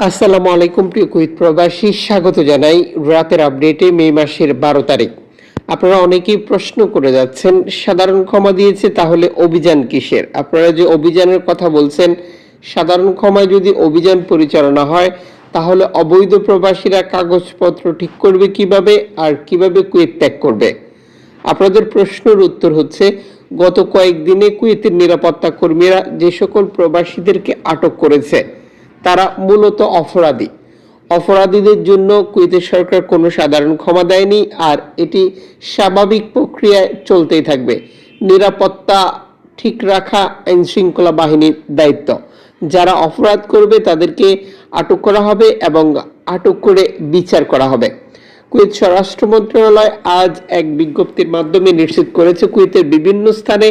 আসসালামু আলাইকুম প্রিয় কুইত প্রবাসী, স্বাগত জানাই রাতের আপডেটে মে মাসের বারো তারিখ। আপনারা অনেকেই প্রশ্ন করে যাচ্ছেন, সাধারণ ক্ষমা দিয়েছে তাহলে অভিযান কিসের? আপনারা যে অভিযানের কথা বলছেন, সাধারণ ক্ষমায় যদি অভিযান পরিচালনা হয়, তাহলে অবৈধ প্রবাসীরা কাগজপত্র ঠিক করবে কীভাবে আর কীভাবে কুয়েত ত্যাগ করবে? আপনাদের প্রশ্নের উত্তর হচ্ছে, গত কয়েকদিনে কুয়েতের নিরাপত্তা কর্মীরা যে সকল প্রবাসীদেরকে আটক করেছে তারা মূলত অপরাধী। অপরাধীদের জন্য কুয়েতের সরকার কোনো সাধারণ ক্ষমা দেয়নি আর এটি স্বাভাবিক প্রক্রিয়ায় চলতেই থাকবে। নিরাপত্তা ঠিক রাখা আইন শৃঙ্খলা বাহিনীর দায়িত্ব। যারা অপরাধ করবে তাদেরকে আটক করা হবে এবং আটক করে বিচার করা হবে। কুয়েত স্বরাষ্ট্র মন্ত্রণালয় আজ এক বিজ্ঞপ্তির মাধ্যমে নিশ্চিত করেছে, কুয়েতের বিভিন্ন স্থানে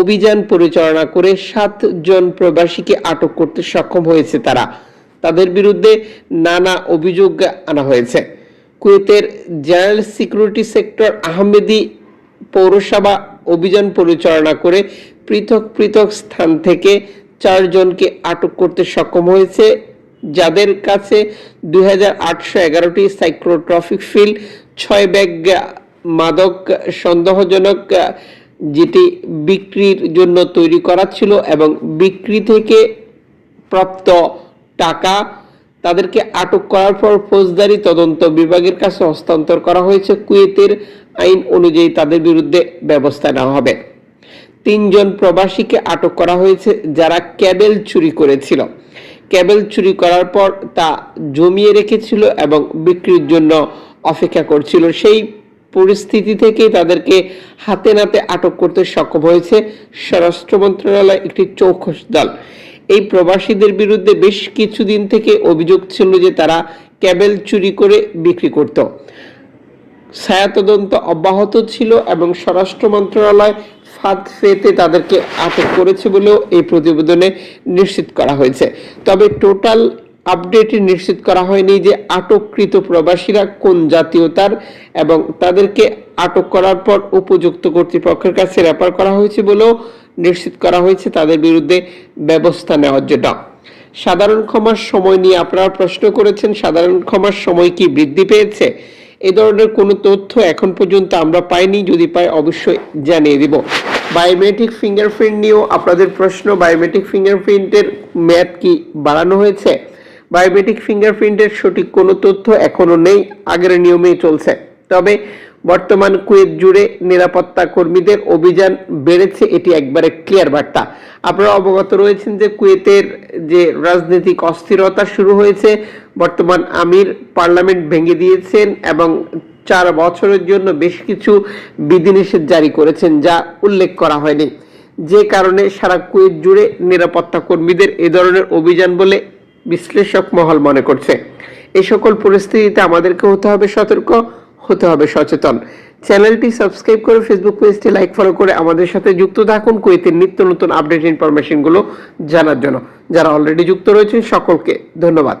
অভিযান পরিচালনা করে সাতজন প্রবাসীকে আটক করতে সক্ষম হয়েছে তারা। তাদের বিরুদ্ধে নানা অভিযোগ আনা হয়েছে। কুয়েতের জেনারেল সিকিউরিটি সেক্টর আহমেদি পৌরসভা অভিযান পরিচালনা করে পৃথক পৃথক স্থান থেকে চারজনকে আটক করতে সক্ষম হয়েছে। যাদের কাছে দুই হাজার আটশো এগারোটি সাইক্লোট্রফিক ফিল ছয় ব্যাগ মাদক সন্দেহজনক যেটি বিক্রির জন্য তৈরি করা ছিল এবং বিক্রি থেকে প্রাপ্ত টাকা তাদেরকে আটক করার পর ফৌজদারি তদন্ত বিভাগের কাছে হস্তান্তর করা হয়েছে। কুয়েতের আইন অনুযায়ী তাদের বিরুদ্ধে ব্যবস্থা নেওয়া হবে। তিনজন প্রবাসীকে আটক করা হয়েছে যারা ক্যাবেল চুরি করেছিল। ক্যাবেল চুরি করার পর তা জমিয়ে রেখেছিল এবং বিক্রির জন্য অপেক্ষা করছিল। সেই পরিস্থিতি থেকেই তাদেরকে হাতে নাতে আটক করতে সক্ষম হয়েছে স্বরাষ্ট্র মন্ত্রণালয় একটি চৌখস দল। এই প্রবাসীদের বিরুদ্ধে বেশ কিছুদিন থেকে অভিযোগ ছিল যে তারা ক্যাবেল চুরি করে বিক্রি করত। ছায়া তদন্ত অব্যাহত ছিল এবং স্বরাষ্ট্র মন্ত্রণালয় ফাঁদ ফেতে তাদেরকে আটক করেছে বলেও এই প্রতিবেদনে নিশ্চিত করা হয়েছে। তবে টোটাল আপডেটে নিশ্চিত করা হয়নি যে আটককৃত প্রবাসীরা কোন জাতীয়তার এবং তাদেরকে আটক করার পর উপযুক্ত কর্তৃপক্ষের কাছে রেফার করা হয়েছে বলেও নিশ্চিত করা হয়েছে তাদের বিরুদ্ধে ব্যবস্থা নেওয়ার জন্য। সাধারণ ক্ষমার সময় নিয়ে আপনারা প্রশ্ন করেছেন, সাধারণ ক্ষমার সময় কি বৃদ্ধি পেয়েছে? এ ধরনের কোনো তথ্য এখন পর্যন্ত আমরা পাইনি, যদি পাই অবশ্যই জানিয়ে দিব। বায়োমেট্রিক ফিঙ্গারপ্রিন্ট নিয়েও আপনাদের প্রশ্ন বায়োমেট্রিক ফিঙ্গারপ্রিন্টের মেয়াদ কি বাড়ানো হয়েছে? বায়োমেট্রিক ফিঙ্গারপ্রিন্টের সঠিক কোনো তথ্য এখনও নেই, আগের নিয়মেই চলছে। তবে বর্তমান কুয়েত জুড়ে নিরাপত্তা কর্মীদের অভিযান বেড়েছে, এটি একবারে ক্লিয়ার বার্তা। আপনারা অবগত রয়েছেন যে কুয়েতের যে রাজনৈতিক অস্থিরতা শুরু হয়েছে, বর্তমান আমির পার্লামেন্ট ভেঙে দিয়েছেন এবং চার বছরের জন্য বেশ কিছু বিধিনিষেধ জারি করেছেন যা উল্লেখ করা হয়নি। যে কারণে সারা কুয়েত জুড়ে নিরাপত্তা কর্মীদের এ ধরনের অভিযান বলে বিশ্লেষক মহল মনে করছে। এ সকল পরিস্থিতিতে আমাদেরকে হতে হবে সতর্ক, হতে হবে সচেতন। চ্যানেলটি সাবস্ক্রাইব করে ফেসবুক পেজটি লাইক, ফলো করে আমাদের সাথে যুক্ত থাকুন কুয়েতের নিত্য নতুন আপডেট ইনফরমেশনগুলো জানার জন্য। যারা অলরেডি যুক্ত রয়েছেন সকলকে ধন্যবাদ।